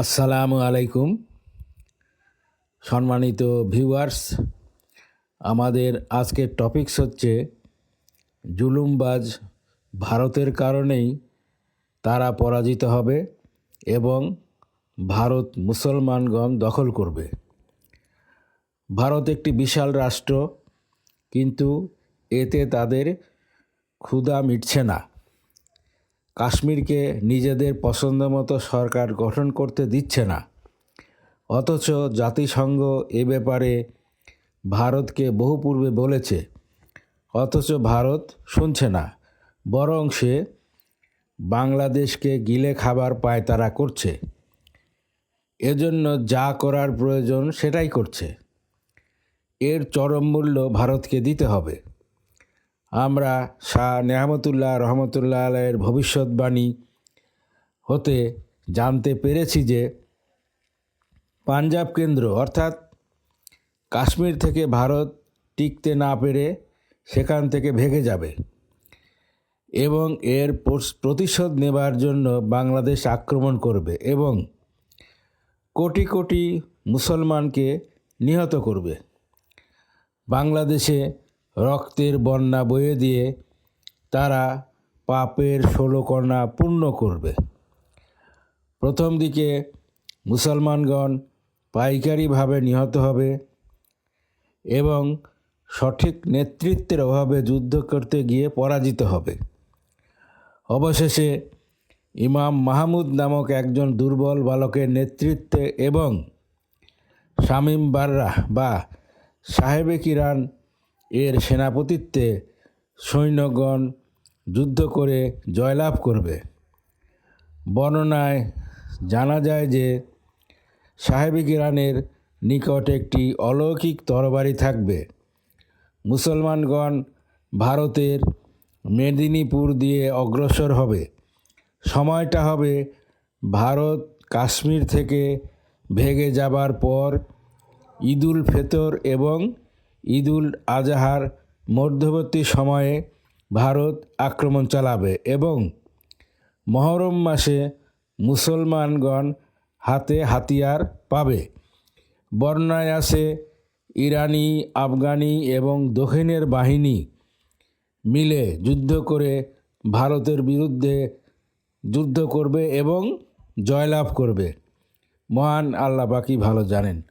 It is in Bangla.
আসসালামু আলাইকুম। সম্মানিত ভিউয়ার্স আমাদের আজকের টপিকস হচ্ছে জুলুমবাজ ভারতের কারণেই তারা পরাজিত হবে এবং ভারত মুসলমানগণ দখল করবে। ভারত একটি বিশাল রাষ্ট্র, কিন্তু এতে তাদের ক্ষুধা মিটছে না। কাশ্মীরকে নিজেদের পছন্দ মতো সরকার গঠন করতে দিচ্ছে না। অথচ জাতিসংঘ এ ব্যাপারে ভারতকে বহু পূর্বে বলেছে। অথচ ভারত শুনছে না, বরং সে বাংলাদেশকে গিলে খাবার পায়তারা করছে। এজন্য যা করার প্রয়োজন সেটাই করছে। এর চরম মূল্য ভারতকে দিতে হবে। আমরা শাহ নেহামতুল্লাহ রহমতুল্লাহ আলাইয়ের ভবিষ্যৎবাণী হতে জানতে পেরেছি যে পাঞ্জাব কেন্দ্র, অর্থাৎ কাশ্মীর থেকে ভারত টিকতে না পেরে সেখান থেকে ভেঙে যাবে এবং এর পর- প্রতিশোধ নেবার জন্য বাংলাদেশ আক্রমণ করবে এবং কোটি কোটি মুসলমানকে নিহত করবে। বাংলাদেশে রক্তের বন্যা বয়ে দিয়ে তারা পাপের ষোলো কণা পূর্ণ করবে। প্রথম দিকে মুসলমানগণ পাইকারিভাবে নিহত হবে এবং সঠিক নেতৃত্বের অভাবে যুদ্ধ করতে গিয়ে পরাজিত হবে। অবশেষে ইমাম মাহমুদ নামক একজন দুর্বল বালকের নেতৃত্বে এবং শামীম বাররা বা সাহেবে কিরান এর সেনাপতিত্বে সৈন্যগণ যুদ্ধ করে জয়লাভ করবে। বর্ণনায় জানা যায় যে সাহেবে কিরানের নিকট একটি অলৌকিক তরবারি থাকবে। মুসলমানগণ ভারতের মেদিনীপুর দিয়ে অগ্রসর হবে। সময়টা হবে ভারত কাশ্মীর থেকে ভেগে যাবার পর ঈদুল ফেতর এবং ঈদুল আজহার মধ্যবর্তী সময়ে ভারত আক্রমণ চালাবে এবং মহরম মাসে মুসলমানগণ হাতে হাতিয়ার পাবে। বর্ণায় আছে ইরানি, আফগানি এবং দক্ষিণের বাহিনী মিলে যুদ্ধ করে ভারতের বিরুদ্ধে যুদ্ধ করবে এবং জয়লাভ করবে। মহান আল্লাহ বাকি ভালো জানেন।